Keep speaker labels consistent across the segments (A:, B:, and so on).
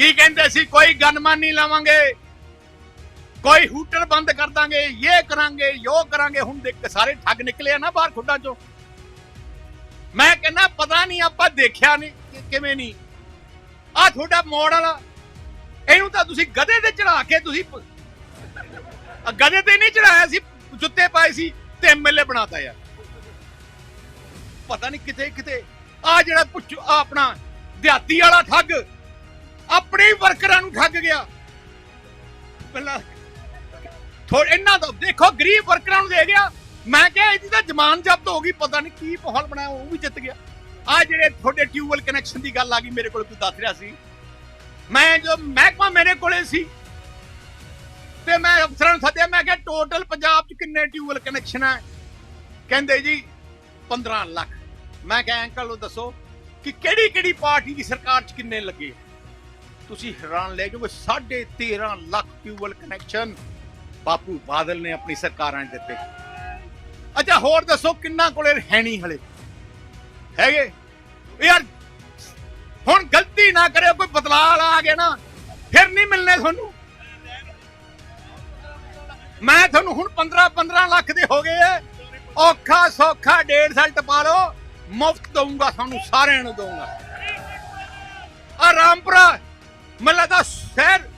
A: ਕੀ ਕਹਿੰਦੇ ਸੀ? ਕੋਈ ਗਨਮਨ ਨਹੀਂ ਲਾਵਾਂਗੇ। ਕੋਈ ਹੂਟਰ ਬੰਦ ਕਰ ਦਾਂਗੇ। ਇਹ ਕਰਾਂਗੇ, ਯੋ ਕਰਾਂਗੇ। ਹੁਣ ਦੇਖ, ਸਾਰੇ ਠੱਗ ਨਿਕਲੇ ਆ ਨਾ ਬਾਹਰ ਖੁੱਡਾਂ ਚੋਂ। ਮੈਂ ਕਹਿੰਦਾ, ਪਤਾ ਨਹੀਂ ਆਪਾਂ ਦੇਖਿਆ ਨਹੀਂ ਕਿਵੇਂ ਨਹੀਂ। ਆ ਤੁਹਾਡਾ ਮੋੜ ਵਾਲਾ। ਇਹਨੂੰ ਤਾਂ ਤੁਸੀਂ ਗਧੇ ਤੇ ਚੜਾ ਕੇ ਤੁਸੀਂ ਗਧੇ ਤੇ ਨਹੀਂ ਚੜਾਇਆ ਸੀ, ਜੁੱਤੇ ਪਾਏ ਸੀ ਤੇ ਐਮਐਲਏ ਬਣਾਤਾ ਯਾਰ। ਪਤਾ ਨਹੀਂ ਕਿਤੇ ਕਿਤੇ। ਆ ਜਿਹੜਾ ਪੁੱਛ ਆਹ ਆਪਣਾ ਦਿਹਾਤੀ ਵਾਲਾ ਠੱਗ ਆਪਣੇ ਵਰਕਰਾਂ ਨੂੰ ਠੱਗ ਗਿਆ। ਪਹਿਲਾਂ ਥੋੜ ਇਹਨਾਂ ਦਾ ਦੇਖੋ, ਗਰੀਬ ਵਰਕਰਾਂ ਨੂੰ ਦੇ ਗਿਆ। ਮੈਂ ਕਿਹਾ, ਇਹਦੀ ਤਾਂ ਜ਼ਮਾਨ ਜ਼ਬਤ ਹੋ ਗਈ, ਪਤਾ ਨਹੀਂ ਕੀ ਮਾਹੌਲ ਬਣਾਇਆ, ਉਹ ਵੀ ਜਿੱਤ ਗਿਆ। ਆ ਜਿਹੜੇ ਤੁਹਾਡੇ ਟਿਊਬਵੈਲ ਕਨੈਕਸ਼ਨ ਦੀ ਗੱਲ ਆ ਗਈ, ਮੇਰੇ ਕੋਲ ਕੋਈ ਦੱਸ ਰਿਹਾ ਸੀ। ਮੈਂ ਜੋ ਮਹਿਕਮਾ ਮੇਰੇ ਕੋਲੇ ਸੀ, ਤੇ ਮੈਂ ਅਫਸਰਾਂ ਨੂੰ ਸੱਦਿਆ, ਮੈਂ ਕਿਹਾ ਟੋਟਲ ਪੰਜਾਬ 'ਚ ਕਿੰਨੇ ਟਿਊਬਵੈਲ ਕਨੈਕਸ਼ਨ ਹੈ ਕਹਿੰਦੇ ਜੀ 15 ਲੱਖ। ਮੈਂ ਕਿਹਾ ਅੰਕਲ ਉਹ ਦੱਸੋ ਕਿ ਕਿਹੜੀ ਕਿਹੜੀ ਪਾਰਟੀ ਦੀ ਸਰਕਾਰ 'ਚ ਕਿੰਨੇ ਲੱਗੇ? ਤੁਸੀਂ ਹੈਰਾਨ ਲੈ ਜਾਓਗੇ 13.5 ਲੱਖ ਟਿਊਬਵੈਲ ਕਨੈਕਸ਼ਨ ਬਾਪੂ ਬਾਦਲ ਨੇ ਆਪਣੀ ਸਰਕਾਰਾਂ 'ਚ ਦਿੱਤੇ। ਅੱਛਾ, ਹੋਰ ਦੱਸੋ ਕਿੰਨਾ ਕੋਲੇ ਹੈ ਨਹੀਂ ਹਲੇ? ਹੈਗੇ? ਯਾਰ, ਹੁਣ ਗਲਤੀ ਨਾ ਕਰਿਓ, ਕੋਈ ਬਦਲਾਅ ਆ ਗਿਆ ਨਾ, ਫਿਰ ਨਹੀਂ ਮਿਲਨੇ ਤੁਹਾਨੂੰ। ਮੈਂ ਤੁਹਾਨੂੰ ਹੁਣ 15 15 ਲੱਖ ਦੇ ਹੋ ਗਏ ਐ। ਔਖਾ, ਸੌਖਾ ਡੇਢ ਸਾਲ ਟਪਾ ਲਓ, ਮੁਫਤ ਦਊਂਗਾ ਤੁਹਾਨੂੰ, ਸਾਰਿਆਂ ਨੂੰ ਦਊਂਗਾ। ਆ ਰਾਮਪੁਰਾ ਮੈਨੂੰ ਲੱਗਦਾ ਸ਼ਹਿਰ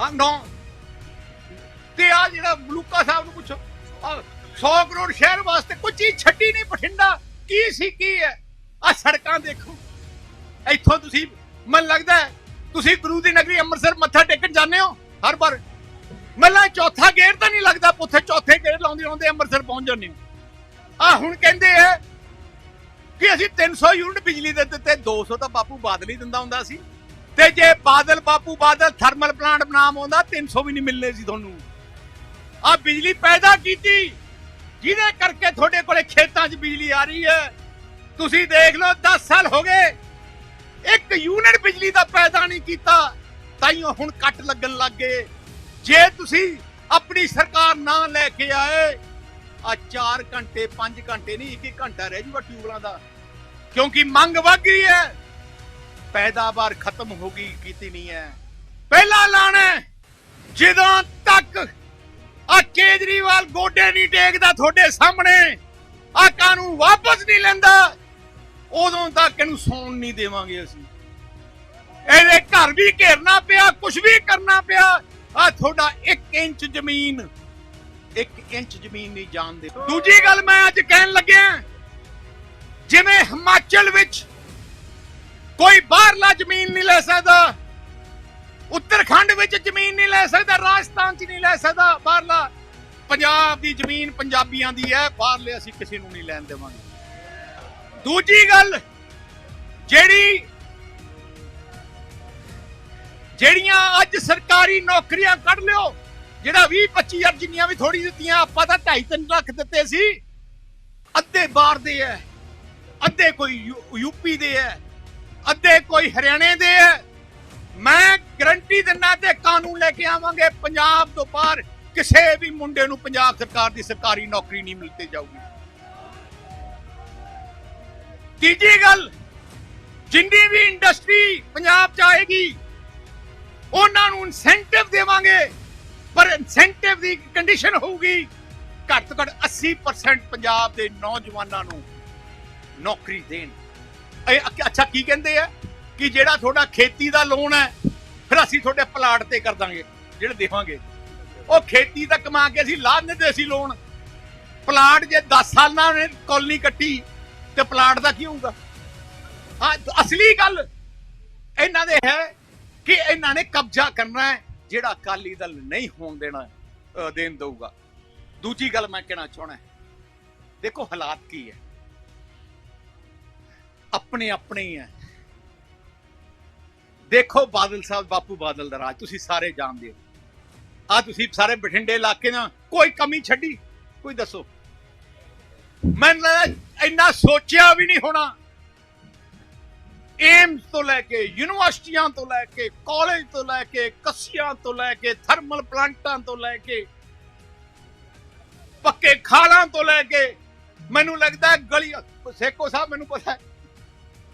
A: ਹਾਂ ਨੋ ਤੇ ਆ ਜਿਹੜਾ ਮਲੂਕਾ ਸਾਹਿਬ ਨੂੰ ਪੁੱਛੋ, ਆਹ 100 ਕਰੋੜ ਸ਼ਹਿਰ ਵਾਸਤੇ ਕੋਈ ਚੀਜ਼ ਛੱਡੀ ਨਹੀਂ ਬਠਿੰਡਾ। ਕੀ ਸੀ, ਕੀ ਹੈ? ਆ ਸੜਕਾਂ ਦੇਖੋ। ਇੱਥੋਂ ਤੁਸੀਂ, ਮਨ ਲੱਗਦਾ ਤੁਸੀਂ ਗੁਰੂ ਦੀ ਨਗਰੀ ਅੰਮ੍ਰਿਤਸਰ ਮੱਥਾ ਟੇਕਣ ਜਾਂਦੇ ਹੋ ਹਰ ਵਾਰ। ਮੱਲਾ ਚੌਥਾ ਗੇੜ ਤਾਂ ਨਹੀਂ ਲੱਗਦਾ ਪੁੱਥੇ ਚੌਥੇ ਗੇੜ ਲਾਉਂਦੇ ਆਉਂਦੇ ਅੰਮ੍ਰਿਤਸਰ ਪਹੁੰਚ ਜਾਂਦੇ ਹੋ। ਆ ਹੁਣ ਕਹਿੰਦੇ ਆ ਕਿ ਅਸੀਂ 300 ਯੂਨਿਟ ਬਿਜਲੀ ਦੇ ਦਿੱਤੇ 200 ਤਾਂ ਬਾਪੂ ਬਾਦਲ ਹੀ ਦਿੰਦਾ ਹੁੰਦਾ ਸੀ। ਤੇ ਜੇ ਬਾਦਲ ਬਾਪੂ ਬਾਦਲ ਥਰਮਲ ਪਲਾਂਟ ਬਣਾਮ ਆਉਂਦਾ 300 ਵੀ ਨਹੀਂ ਮਿਲਨੇ ਸੀ ਤੁਹਾਨੂੰ। ਆ ਬਿਜਲੀ ਪੈਦਾ ਕੀਤੀ। ਜਿਹਦੇ ਕਰਕੇ ਤੁਹਾਡੇ ਕੋਲੇ ਖੇਤਾਂ 'ਚ ਬਿਜਲੀ ਆ ਰਹੀ ਹੈ। ਤੁਸੀਂ ਦੇਖ ਲਓ 10 ਸਾਲ ਹੋ ਗਏ। ਇੱਕ ਯੂਨਿਟ ਬਿਜਲੀ ਦਾ ਪੈਦਾ ਨਹੀਂ ਕੀਤਾ ਤਾਈਓ ਹੁਣ ਕੱਟ ਲੱਗਣ ਲੱਗ ਗਏ। ਜੇ ਤੁਸੀਂ ਆਪਣੀ ਸਰਕਾਰ ਨਾ ਲੈ ਕੇ ਆਏ ਆ 4 ਘੰਟੇ 5 ਘੰਟੇ ਨਹੀਂ ਇੱਕ ਘੰਟਾ ਰਹਿ ਜੂਗਾ ਟਿਊਬਲਾਂ ਦਾ। ਕਿਉਂਕਿ ਮੰਗ ਵੱਧ ਗਈ ਹੈ। ਪੈਦਾਵਾਰ ਖਤਮ ਹੋ ਗਈ, ਕੀਤੀ ਨਹੀਂ ਹੈ। ਪਹਿਲਾ ਲਾਣਾ ਜਦੋਂ ਤੱਕ ਆ ਕੇਜਰੀਵਾਲ ਗੋਡੇ ਨਹੀਂ ਟੇਕਦਾ ਤੁਹਾਡੇ ਸਾਹਮਣੇ ਆ ਕਾਨੂੰਨ ਵਾਪਸ ਨਹੀਂ ਲੈਂਦਾ, ਉਦੋਂ ਤੱਕ ਇਹਨੂੰ ਸੌਣ ਨਹੀਂ ਦੇਵਾਂਗੇ ਅਸੀਂ। ਇਹਦੇ ਘਰ ਵੀ ਘੇਰਨਾ ਪਿਆ ਕੁਝ ਵੀ ਕਰਨਾ ਪਿਆ ਆ ਤੁਹਾਡਾ 1 ਇੰਚ ਜ਼ਮੀਨ 1 ਇੰਚ ਜ਼ਮੀਨ ਨਹੀਂ ਜਾਣਦੇ। ਦੂਜੀ ਗੱਲ ਮੈਂ ਅੱਜ ਕਹਿਣ ਲੱਗਿਆ, ਜਿਵੇਂ ਹਿਮਾਚਲ ਵਿੱਚ ਕੋਈ ਬਾਹਰਲਾ ਜ਼ਮੀਨ ਨਹੀਂ ਲੈ ਸਕਦਾ। ਉੱਤਰਖੰਡ ਵਿੱਚ ਜ਼ਮੀਨ ਨਹੀਂ ਲੈ ਸਕਦਾ, ਰਾਜਸਥਾਨ 'ਚ ਨਹੀਂ ਲੈ ਸਕਦਾ। ਬਾਹਰਲਾ ਪੰਜਾਬ ਦੀ ਜ਼ਮੀਨ ਪੰਜਾਬੀਆਂ ਦੀ ਹੈ, ਬਾਹਰਲੇ ਅਸੀਂ ਕਿਸੇ ਨੂੰ ਨਹੀਂ ਲੈਣ ਦੇਵਾਂਗੇ। ਦੂਜੀ ਗੱਲ, ਜਿਹੜੀ ਜਿਹੜੀਆਂ ਅੱਜ ਸਰਕਾਰੀ ਨੌਕਰੀਆਂ ਕੱਢ ਲਿਓ, ਜਿਹੜਾ 20 25 ਹਜ਼ਾਰ ਜਿੰਨੀਆਂ ਵੀ ਥੋੜੀ ਦਿੱਤੀਆਂ, ਆਪਾਂ ਤਾਂ 2.5 ਲੱਖ ਦਿੱਤੇ ਸੀ। ਅੱਧੇ ਬਾਹਰ ਦੇ ਐ ਅੱਧੇ ਕੋਈ ਯੂਪੀ ਦੇ ਐ ਅੱਧੇ ਕੋਈ ਹਰਿਆਣੇ ਦੇ ਹੈ। ਮੈਂ ਗਰੰਟੀ ਦਿੰਦਾ ਤੇ ਕਾਨੂੰਨ ਲੈ ਕੇ ਆਵਾਂਗੇ। ਪੰਜਾਬ ਤੋਂ ਬਾਹਰ ਕਿਸੇ ਵੀ ਮੁੰਡੇ ਨੂੰ ਪੰਜਾਬ ਸਰਕਾਰ ਦੀ ਸਰਕਾਰੀ ਨੌਕਰੀ ਨਹੀਂ ਮਿਲਤੇ ਜਾਊਗੀ। ਤੀਜੀ ਗੱਲ, ਜਿੰਨੀ ਵੀ ਇੰਡਸਟਰੀ ਪੰਜਾਬ ਚ ਆਏਗੀ, ਉਹਨਾਂ ਨੂੰ ਇਨਸੈਂਟਿਵ ਦੇਵਾਂਗੇ। ਪਰ ਇਨਸੈਂਟਿਵ ਦੀ ਕੰਡੀਸ਼ਨ ਹੋਊਗੀ, ਘੱਟ ਤੋਂ ਘੱਟ 80% ਪੰਜਾਬ ਦੇ ਨੌਜਵਾਨਾਂ ਨੂੰ ਨੌਕਰੀ ਦੇਣ ਅੱਛਾ- ਕੀ ਕਹਿੰਦੇ ਆ? ਕਿ ਜਿਹੜਾ ਤੁਹਾਡਾ ਖੇਤੀ ਦਾ ਲੋਨ ਹੈ, ਫਿਰ ਅਸੀਂ ਤੁਹਾਡੇ ਪਲਾਟ ਤੇ ਕਰ ਦਾਂਗੇ, ਜਿਹੜੇ ਦੇਵਾਂਗੇ। ਉਹ ਖੇਤੀ ਦਾ ਕਮਾ ਕੇ ਅਸੀਂ ਲਾਭ ਨਹੀਂ ਦੇ ਲੋਨ ਪਲਾਟ ਜੇ 10 ਸਾਲਾਂ ਨੇ ਕਾਲਨੀ ਕੱਟੀ, ਤੇ ਪਲਾਟ ਦਾ ਕੀ ਹੋਊਗਾ? ਹਾਂ ਅਸਲੀ ਗੱਲ ਇਹਨਾਂ ਦੇ ਹੈ ਕਿ ਇਹਨਾਂ ਨੇ ਕਬਜ਼ਾ ਕਰਨਾ ਹੈ, ਜਿਹੜਾ ਅਕਾਲੀ ਦਲ ਨਹੀਂ ਹੋਣ ਦੇਣਾ ਦੇਣ ਦਊਗਾ। ਦੂਜੀ ਗੱਲ ਮੈਂ ਕਹਿਣਾ ਚਾਹਣਾ ਦੇਖੋ ਹਾਲਾਤ ਕੀ ਹੈ। ਆਪਣੇ ਆਪਣੇ ਹੀ ਹੈ। ਦੇਖੋ ਬਾਦਲ ਸਾਹਿਬ, ਬਾਪੂ ਬਾਦਲ ਦਾ ਰਾਜ, ਤੁਸੀਂ ਸਾਰੇ ਜਾਣਦੇ ਹੋ। ਆ ਤੁਸੀਂ ਸਾਰੇ ਬਠਿੰਡੇ ਇਲਾਕੇ ਨਾਲ ਕੋਈ ਕਮੀ ਛੱਡੀ? ਕੋਈ ਦੱਸੋ। ਮੈਨੂੰ ਲੱਗਦਾ ਇੰਨਾ ਸੋਚਿਆ ਵੀ ਨਹੀਂ ਹੋਣਾ। ਏਮਸ ਤੋਂ ਲੈ ਕੇ, ਯੂਨੀਵਰਸਿਟੀਆਂ ਤੋਂ ਲੈ ਕੇ, ਕਾਲਜ ਤੋਂ ਲੈ ਕੇ, ਕੱਸੀਆਂ ਤੋਂ ਲੈ ਕੇ, ਥਰਮਲ ਪਲਾਂਟਾਂ ਤੋਂ ਲੈ ਕੇ, ਪੱਕੇ ਖਾਲਾਂ ਤੋਂ ਲੈ ਕੇ, ਮੈਨੂੰ ਲੱਗਦਾ ਹੈ ਗਲੀ ਸੇਕੋ ਸਾਹਿਬ, ਮੈਨੂੰ ਪਤਾ ਹੈ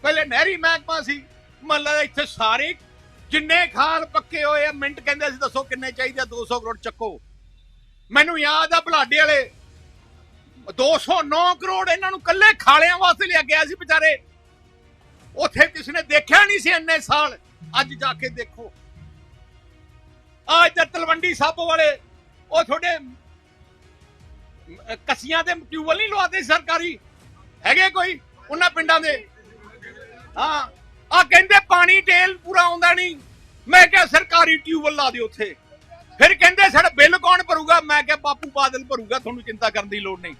A: ਪਹਿਲੇ ਨਹਿਰੀ ਮਹਿਕਮਾ ਸੀ। ਮਤਲਬ ਇੱਥੇ ਸਾਰੇ ਜਿੰਨੇ ਖਾਲ ਪੱਕੇ ਹੋਏ ਆ ਮਿੰਟ ਕਹਿੰਦੇ ਸੀ ਦੱਸੋ ਕਿੰਨੇ ਚਾਹੀਦੇ ਆ 200 ਕਰੋੜ ਚੱਕੋ। ਮੈਨੂੰ ਯਾਦ ਆ ਬਲਾਡੇ ਵਾਲੇ 209 ਕਰੋੜ ਇਹਨਾਂ ਨੂੰ ਕੱਲੇ ਖਾਲਿਆਂ ਵਾਸਤੇ ਲਿਆ ਗਿਆ ਸੀ ਵਿਚਾਰੇ। ਉੱਥੇ ਕਿਸੇ ਨੇ ਦੇਖਿਆ ਨਹੀਂ ਸੀ ਇੰਨੇ ਸਾਲ। ਅੱਜ ਜਾ ਕੇ ਦੇਖੋ। ਆ ਇੱਧਰ ਤਲਵੰਡੀ ਸਾਬੋ ਵਾਲੇ ਉਹ ਤੁਹਾਡੇ ਅਮ, ਕਸੀਆਂ ਦੇ ਟਿਊਬਲ ਨਹੀਂ ਲਵਾਦੇ ਸਰਕਾਰੀ? ਹੈਗੇ ਕੋਈ ਉਹਨਾਂ ਪਿੰਡਾਂ ਦੇ? ਹਾਂ। ਆ ਕਹਿੰਦੇ ਪਾਣੀ ਟੇਲ ਪੂਰਾ ਆਉਂਦਾ ਨਹੀਂ। ਮੈਂ ਕਿਹਾ ਸਰਕਾਰੀ ਟਿਊਬਲ ਲਾ ਦਿਓ ਉੱਥੇ। ਫਿਰ ਕਹਿੰਦੇ ਸਾਡਾ ਬਿੱਲ ਕੌਣ ਭਰੂਗਾ? ਮੈਂ ਕਿਹਾ ਬਾਪੂ ਬਾਦਲ ਭਰੂਗਾ, ਤੁਹਾਨੂੰ ਚਿੰਤਾ ਕਰਨ ਦੀ ਲੋੜ ਨਹੀਂ।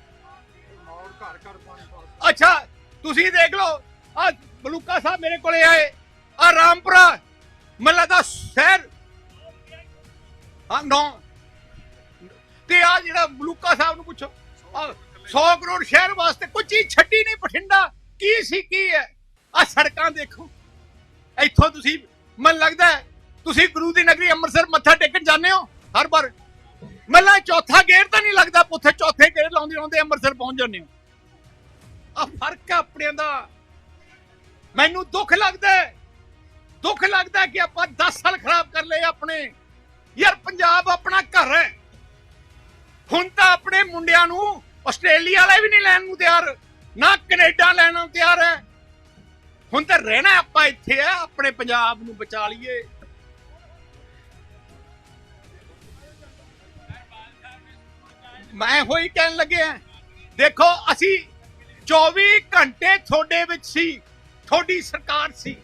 A: ਅੱਛਾ, ਤੁਸੀਂ ਦੇਖ ਲਓ ਆ ਬਲੂਕਾ ਸਾਹਿਬ ਮੇਰੇ ਕੋਲੇ ਆਏ। ਆ ਰਾਮਪੁਰਾ ਮੱਲਾ ਦਾ ਸ਼ਹਿਰ। ਹਾਂ, ਨੋ। ਤੇ ਆ ਜਿਹੜਾ ਬਲੂਕਾ ਸਾਹਿਬ ਨੂੰ ਪੁੱਛੋ, ਆਹ 100 ਕਰੋੜ ਸ਼ਹਿਰ ਵਾਸਤੇ ਕੁਝ ਹੀ ਛੱਡੀ ਨਹੀਂ ਬਠਿੰਡਾ। ਕੀ ਸੀ, ਕੀ ਹੈ? ਆ ਸੜਕਾਂ ਦੇਖੋ। ਇੱਥੋਂ ਤੁਸੀਂ, ਮਨ ਲੱਗਦਾ ਤੁਸੀਂ ਗੁਰੂ ਦੀ ਨਗਰੀ ਅੰਮ੍ਰਿਤਸਰ ਮੱਥਾ ਟੇਕਣ ਜਾਂਦੇ ਹੋ ਹਰ ਵਾਰ। ਮੱਲਾ ਚੌਥਾ ਗੇਰ ਤਾਂ ਨਹੀਂ ਲੱਗਦਾ ਉੱਥੇ, ਚੌਥੇ ਗੇਰ ਲਾਉਂਦੇ ਲਾਉਂਦੇ ਅੰਮ੍ਰਿਤਸਰ ਪਹੁੰਚ ਜਾਂਦੇ ਹੋ। ਆ ਫ਼ਰਕ ਆਪਣਿਆਂ ਦਾ। ਮੈਨੂੰ ਦੁੱਖ ਲੱਗਦਾ ਦੁੱਖ ਲੱਗਦਾ ਕਿ ਆਪਾਂ 10 ਸਾਲ ਖਰਾਬ ਕਰ ਲਏ ਆਪਣੇ। ਯਾਰ, ਪੰਜਾਬ ਆਪਣਾ ਘਰ ਹੈ। ਹੁਣ ਤਾਂ ਆਪਣੇ ਮੁੰਡਿਆਂ ਨੂੰ ਆਸਟ੍ਰੇਲੀਆ ਵਾਲੇ ਵੀ ਨਹੀਂ ਲੈਣ ਨੂੰ ਤਿਆਰ, ਨਾ ਕੈਨੇਡਾ ਲੈਣ ਨੂੰ ਤਿਆਰ ਹੈ। ਹੁਣ ਤਾਂ ਰਹਿਣਾ ਆਪਾਂ ਇੱਥੇ ਆ, ਆਪਣੇ ਪੰਜਾਬ ਨੂੰ ਬਚਾ ਲਈਏ। ਮੈਂ ਹੋਈ ਕਹਿਣ ਲੱਗਿਆ ਦੇਖੋ ਅਸੀਂ 24 ਘੰਟੇ ਤੁਹਾਡੇ ਵਿੱਚ ਸੀ, ਤੁਹਾਡੀ ਸਰਕਾਰ ਸੀ।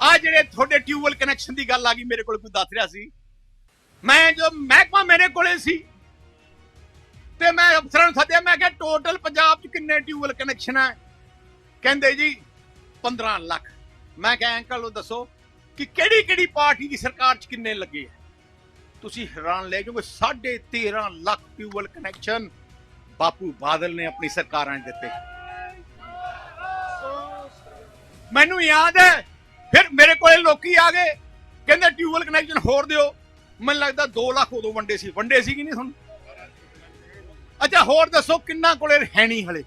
A: ਆ ਜਿਹੜੇ ਤੁਹਾਡੇ ਟਿਊਬਲ ਕਨੈਕਸ਼ਨ ਦੀ ਗੱਲ ਆ ਗਈ, ਮੇਰੇ ਕੋਲ ਕੋਈ ਦੱਸ ਰਿਹਾ ਸੀ। ਮੈਂ ਜੋ ਮਹਿਕਮਾ ਮੇਰੇ ਕੋਲੇ ਸੀ, ਤੇ ਮੈਂ ਅਫਸਰਾਂ ਨੂੰ ਸੱਦਿਆ, ਮੈਂ ਕਿਹਾ ਟੋਟਲ ਪੰਜਾਬ 'ਚ ਕਿੰਨੇ ਟਿਊਬਲ ਕਨੈਕਸ਼ਨ ਹੈ ਕਹਿੰਦੇ ਜੀ 15 ਲੱਖ। ਮੈਂ ਕਿਹਾ, ਅੰਕਲ ਨੂੰ ਦੱਸੋ ਕਿ ਕਿਹੜੀ ਕਿਹੜੀ ਪਾਰਟੀ ਦੀ ਸਰਕਾਰ 'ਚ ਕਿੰਨੇ ਲੱਗੇ ਆ? ਤੁਸੀਂ ਹੈਰਾਨ ਲੈ ਜਾਓਗੇ 13.5 ਲੱਖ ਟਿਊਬਲ ਕਨੈਕਸ਼ਨ ਬਾਪੂ ਬਾਦਲ ਨੇ ਆਪਣੀ ਸਰਕਾਰਾਂ 'ਚ ਦਿੱਤੇ। ਮੈਨੂੰ ਯਾਦ ਹੈ, ਫਿਰ ਮੇਰੇ ਕੋਲੇ ਲੋਕੀ ਆ ਗਏ, ਕਹਿੰਦੇ ਟਿਊਬਲ ਕਨੈਕਸ਼ਨ ਹੋਰ ਦਿਓ। ਮੈਨੂੰ ਲੱਗਦਾ 2 ਲੱਖ ਉਦੋਂ ਵੰਡੇ ਸੀ ਵੰਡੇ ਸੀ ਕਿ ਨਹੀਂ ਤੁਹਾਨੂੰ? ਅੱਛਾ, ਹੋਰ ਦੱਸੋ ਕਿੰਨਾ ਕੋਲੇ ਹੈ ਨਹੀਂ ਹਲੇ?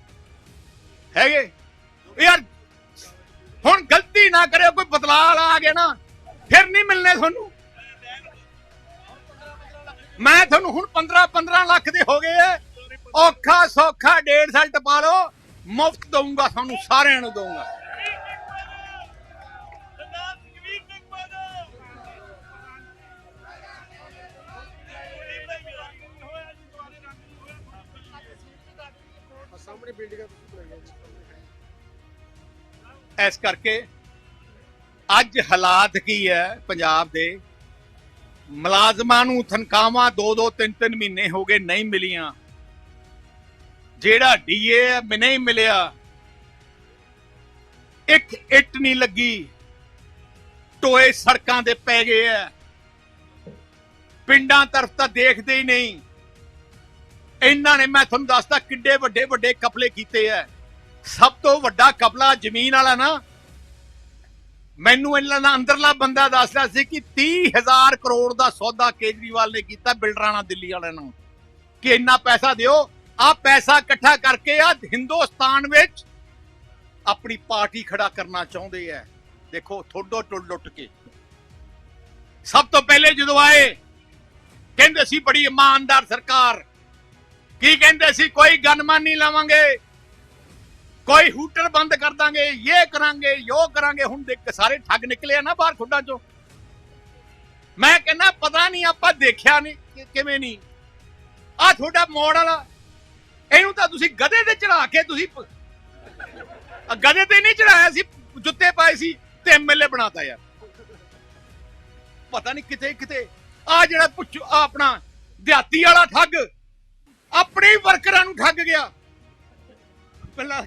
A: ਹੈਗੇ? ਯਾਰ ਹੁਣ ਗਲਤੀ ਨਾ ਕਰਿਓ, ਕੋਈ ਬਦਲਾਅ ਆ ਗਿਆ ਨਾ, ਫਿਰ ਨਹੀਂ ਮਿਲਨੇ ਤੁਹਾਨੂੰ। ਮੈਂ ਤੁਹਾਨੂੰ ਹੁਣ 15 15 ਲੱਖ ਦੇ ਹੋ ਗਏ ਔਖਾ, ਸੌਖਾ ਡੇਢ ਸਾਲ ਟਪਾ ਲਓ, ਮੁਫਤ ਦਊਂਗਾ ਤੁਹਾਨੂੰ, ਸਾਰਿਆਂ ਨੂੰ ਦਊਂਗਾ।
B: ਸਰਦਾਰ ਸੁਖਬੀਰ
A: ਇਸ ਕਰਕੇ ਅੱਜ ਹਾਲਾਤ ਕੀ ਹੈ ਪੰਜਾਬ ਦੇ? ਮੁਲਾਜ਼ਮਾਂ ਨੂੰ ਤਨਖਾਹਾਂ ਦੋ ਦੋ, ਤਿੰਨ ਤਿੰਨ ਮਹੀਨੇ ਹੋ ਗਏ ਨਹੀਂ ਮਿਲੀਆਂ। ਜਿਹੜਾ ਡੀਏ ਨਹੀਂ ਮਿਲਿਆ। ਇੱਕ ਇੱਟ ਨਹੀਂ ਲੱਗੀ। ਟੋਏ ਸੜਕਾਂ ਦੇ ਪੈ ਗਏ ਆ ਪਿੰਡਾਂ ਤਰਫ ਤਾਂ ਦੇਖਦੇ ਹੀ ਨਹੀਂ। ਇਹਨਾਂ ਨੇ ਮੈਂ ਤੁਹਾਨੂੰ ਦੱਸਦਾ ਕਿੱਡੇ ਵੱਡੇ ਵੱਡੇ ਕਪਲੇ ਕੀਤੇ ਆ ਸਭ ਤੋਂ ਵੱਡਾ ਕਪਲਾ ਜ਼ਮੀਨ ਵਾਲਾ ਨਾ, ਮੈਨੂੰ ਇਹਨਾਂ ਦਾ ਅੰਦਰਲਾ ਬੰਦਾ ਦੱਸਦਾ ਸੀ ਕਿ 30000 ਕਰੋੜ ਦਾ ਸੌਦਾ ਕੇਜਰੀਵਾਲ ਨੇ ਕੀਤਾ ਬਿਲਡਰਾਂ ਦਿੱਲੀ ਵਾਲਿਆਂ ਨੂੰ ਕਿ ਇੰਨਾ ਪੈਸਾ ਦਿਓ ਆ ਪੈਸਾ ਇਕੱਠਾ ਕਰਕੇ ਆ, ਹਿੰਦੁਸਤਾਨ ਵਿੱਚ ਆਪਣੀ ਪਾਰਟੀ ਖੜਾ ਕਰਨਾ ਚਾਹੁੰਦੇ ਆ। ਦੇਖੋ ਥੋੜੋ ਟੁੱਟ ਲੁੱਟ ਕੇ। ਸਭ ਤੋਂ ਪਹਿਲੇ ਜਦੋਂ ਆਏ, ਕਹਿੰਦੇ ਸੀ ਬੜੀ ਇਮਾਨਦਾਰ ਸਰਕਾਰ। ਕੀ ਕਹਿੰਦੇ ਸੀ, ਕੋਈ ਗਨਮਾਨ ਨਹੀਂ ਲਾਵਾਂਗੇ? ਕੋਈ ਹੂਟਰ ਬੰਦ ਕਰ ਦਾਂਗੇ ਇਹ ਕਰਾਂਗੇ, ਯੋ ਕਰਾਂਗੇ। ਹੁਣ ਦੇਖ ਸਾਰੇ ਠੱਗ ਨਿਕਲੇ ਆ ਨਾ ਬਾਹਰ ਖੁੱਡਾਂ ਚੋਂ। ਮੈਂ ਕਹਿੰਦਾ, ਪਤਾ ਨਹੀਂ ਆਪਾਂ ਦੇਖਿਆ ਨਹੀਂ ਕਿਵੇਂ ਨਹੀਂ। ਆ ਤੁਹਾਡਾ ਮੋੜ ਵਾਲਾ, ਇਹਨੂੰ ਤਾਂ ਤੁਸੀਂ ਗਧੇ ਤੇ ਚੜਾ ਕੇ ਤੁਸੀਂ ਗਧੇ ਤੇ ਨਹੀਂ ਚੜਾਇਆ ਸੀ, ਜੁੱਤੇ ਪਾਏ ਸੀ ਤੇ ਐਮਐਲਏ ਬਣਾਤਾ ਯਾਰ। ਪਤਾ ਨਹੀਂ ਕਿਤੇ ਕਿਤੇ। ਆ ਜਿਹੜਾ ਪੁੱਛ, ਆਹ ਆਪਣਾ ਦਿਹਾਤੀ ਵਾਲਾ ਠੱਗ, ਆਪਣੇ ਵਰਕਰਾਂ ਨੂੰ ਠੱਗ ਗਿਆ। ਪਹਿਲਾਂ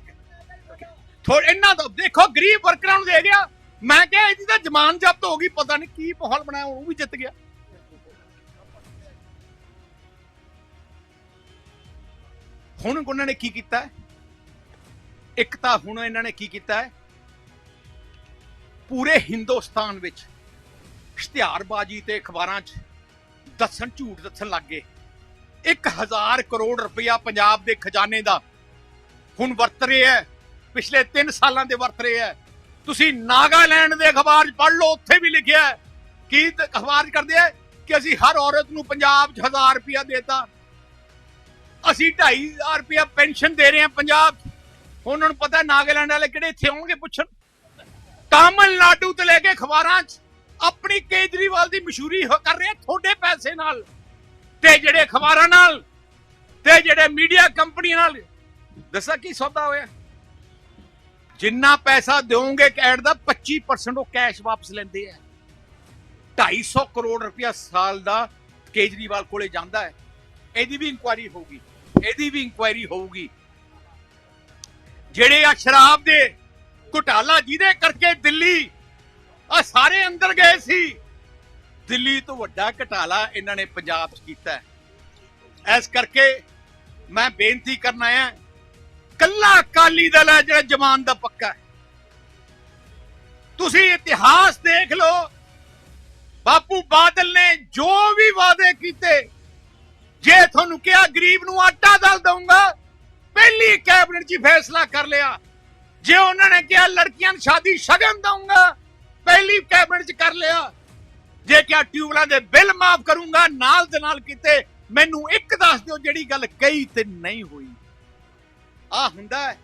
A: ਥੋੜ ਇਹਨਾਂ ਦਾ ਦੇਖੋ, ਗਰੀਬ ਵਰਕਰਾਂ ਨੂੰ ਦੇ ਗਿਆ। ਮੈਂ ਕਿਹਾ ਇਹਦੀ ਤਾਂ ਜ਼ਮਾਨ ਜ਼ਬਤ ਹੋ ਗਈ, ਪਤਾ ਨਹੀਂ ਕੀ ਮਾਹੌਲ ਬਣਾਇਆ, ਉਹ ਵੀ ਜਿੱਤ ਗਿਆ। ਹੁਣ ਉਹਨਾਂ ਨੇ ਕੀ ਕੀਤਾ? ਇੱਕ ਤਾਂ ਹੁਣ ਇਹਨਾਂ ਨੇ ਕੀ ਕੀਤਾ? ਹੈ ਪੂਰੇ ਹਿੰਦੁਸਤਾਨ ਵਿੱਚ ਇਸ਼ਤਿਹਾਰਬਾਜ਼ੀ ਤੇ ਅਖਬਾਰਾਂ 'ਚ ਦੱਸਣ, ਝੂਠ ਦੱਸਣ ਲੱਗ ਗਏ। 1000 ਕਰੋੜ ਰੁਪਇਆ ਪੰਜਾਬ ਦੇ ਖਜ਼ਾਨੇ ਦਾ ਹੁਣ ਵਰਤ ਰਿਹਾ ਹੈ। ਪਿਛਲੇ 3 ਸਾਲਾਂ ਦੇ ਵਰਤ ਰਹੇ ਹੈ। ਤੁਸੀਂ ਨਾਗਾਲੈਂਡ ਦੇ ਅਖਬਾਰ 'ਚ ਪੜ੍ਹ ਲਓ, ਉੱਥੇ ਵੀ ਲਿਖਿਆ ਹੈ। ਕੀ ਅਖਬਾਰ 'ਚ ਕਰਦੇ ਆ ਕਿ ਅਸੀਂ ਹਰ ਔਰਤ ਨੂੰ ਪੰਜਾਬ 'ਚ 1000 ਰੁਪਇਆ ਦੇਤਾ। ਅਸੀਂ 2500 ਰੁਪਇਆ ਪੈਨਸ਼ਨ ਦੇ ਰਹੇ ਹਾਂ ਪੰਜਾਬ 'ਚ। ਹੁਣ ਉਹਨਾਂ ਨੂੰ ਪਤਾ ਨਾਗਾਲੈਂਡ ਵਾਲੇ ਕਿਹੜੇ ਇੱਥੇ ਆਉਣਗੇ ਪੁੱਛਣ। ਤਾਮਿਲਨਾਡੂ ਤੋਂ ਲੈ ਕੇ ਅਖਬਾਰਾਂ 'ਚ ਆਪਣੀ ਕੇਜਰੀਵਾਲ ਦੀ ਮਸ਼ਹੂਰੀ ਕਰ ਰਹੇ ਤੁਹਾਡੇ ਪੈਸੇ ਨਾਲ। ਤੇ ਜਿਹੜੇ ਅਖਬਾਰਾਂ ਨਾਲ, ਤੇ ਜਿਹੜੇ ਮੀਡੀਆ ਕੰਪਨੀਆਂ ਨਾਲ। ਦੱਸਾਂ ਕੀ ਸੌਦਾ ਹੋਇਆ? ਜਿੰਨਾ ਪੈਸਾ ਦਿਓਗੇ ਕੈਡ ਦਾ 25% ਉਹ ਕੈਸ਼ ਵਾਪਸ ਲੈਂਦੇ ਆ। 250 ਕਰੋੜ ਰੁਪਇਆ ਸਾਲ ਦਾ ਕੇਜਰੀਵਾਲ ਕੋਲੇ ਜਾਂਦਾ ਹੈ। ਇਹਦੀ ਵੀ ਇਨਕੁਆਇਰੀ ਹੋਊਗੀ, ਇਹਦੀ ਵੀ ਇਨਕੁਆਇਰੀ ਹੋਊਗੀ। ਜਿਹੜੇ ਆ ਸ਼ਰਾਬ ਦੇ ਘੁਟਾਲਾ ਜਿਹਦੇ ਕਰਕੇ ਦਿੱਲੀ, ਆ ਸਾਰੇ ਅੰਦਰ ਗਏ ਸੀ। ਦਿੱਲੀ ਤੋਂ ਵੱਡਾ ਘਟਾਲਾ ਇਹਨਾਂ ਨੇ ਪੰਜਾਬ 'ਚ ਕੀਤਾ ਹੈ। ਇਸ ਕਰਕੇ ਮੈਂ ਬੇਨਤੀ ਕਰਨਾ ਹੈ ਕੱਲਾ ਅਕਾਲੀ ਦਲ ਹੈ ਜਿਹੜਾ ਜਮਾਨ ਦਾ ਪੱਕਾ ਹੈ। ਤੁਸੀਂ ਇਤਿਹਾਸ ਦੇਖ ਲਓ। ਬਾਪੂ ਬਾਦਲ ਨੇ ਜੋ ਵੀ ਵਾਅਦੇ ਕੀਤੇ, ਜੇ ਤੁਹਾਨੂੰ ਕਿਹਾ ਗਰੀਬ ਨੂੰ ਆਟਾ ਦਲ ਦਊਂਗਾ, ਪਹਿਲੀ ਕੈਬਨਿਟ 'ਚ ਹੀ ਫੈਸਲਾ ਕਰ ਲਿਆ। ਜੇ ਉਹਨਾਂ ਨੇ ਕਿਹਾ ਲੜਕੀਆਂ ਨੂੰ ਸ਼ਾਦੀ ਸ਼ਗਨ ਦਊਂਗਾ, ਪਹਿਲੀ ਕੈਬਨਿਟ 'ਚ ਕਰ ਲਿਆ। ਜੇ ਕਿਹਾ ਟਿਊਬਲਾਂ ਦੇ ਬਿੱਲ ਮਾਫ ਕਰੂੰਗਾ, ਨਾਲ ਦੇ ਨਾਲ ਕੀਤੇ, ਮੈਨੂੰ ਇੱਕ ਦੱਸ ਦਿਓ, ਜਿਹੜੀ ਗੱਲ ਕਹੀ ਤੇ ਨਹੀਂ ਹੋਈ। ਆ ਹੁੰਦਾ ਹੈ।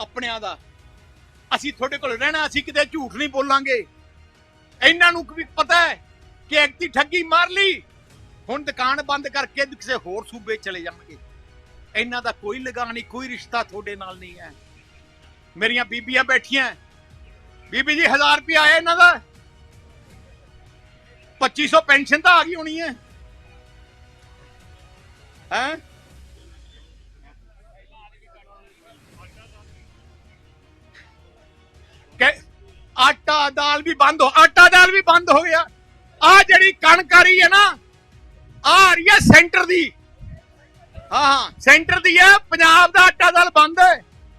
A: ਆਪਣਿਆਂ ਦਾ। ਅਸੀਂ ਤੁਹਾਡੇ ਕੋਲ ਰਹਿਣਾ, ਅਸੀਂ ਕਿਤੇ ਝੂਠ ਨਹੀਂ ਬੋਲਾਂਗੇ। ਇਹਨਾਂ ਨੂੰ ਵੀ ਪਤਾ ਹੈ ਕਿ ਐਕਤੀ ਠੱਗੀ ਮਾਰ ਲਈ। ਹੁਣ ਦੁਕਾਨ ਬੰਦ ਕਰਕੇ ਕਿਸੇ ਹੋਰ ਸੂਬੇ ਚਲੇ ਜਾਣਗੇ। ਇਹਨਾਂ ਦਾ ਕੋਈ ਲਗਾ ਨਹੀਂ, ਕੋਈ ਰਿਸ਼ਤਾ ਤੁਹਾਡੇ ਨਾਲ ਨਹੀਂ ਹੈ। ਮੇਰੀਆਂ ਬੀਬੀਆਂ ਬੈਠੀਆਂ ਬੀਬੀ ਜੀ 1000 ਰੁਪਏ ਆਇਆ ਇਹਨਾਂ ਦਾ। 2500 ਪੈਨਸ਼ਨ ਤਾਂ ਆ ਗਈ ਹੋਣੀ ਹੈ। ਹੈ? ਆਟਾ ਦਾਲ ਵੀ ਬੰਦ ਹੋ ਆਟਾ ਦਾਲ ਵੀ ਬੰਦ ਹੋ ਗਿਆ। ਆ ਜਿਹੜੀ ਕਣਕ ਆ ਰਹੀ ਹੈ ਨਾ ਆ ਰਹੀ ਹੈ ਸੈਂਟਰ ਦੀ। ਹਾਂ ਹਾਂ, ਸੈਂਟਰ ਦੀ ਹੈ, ਪੰਜਾਬ ਦਾ ਆਟਾ ਦਾਲ ਬੰਦ ਹੈ।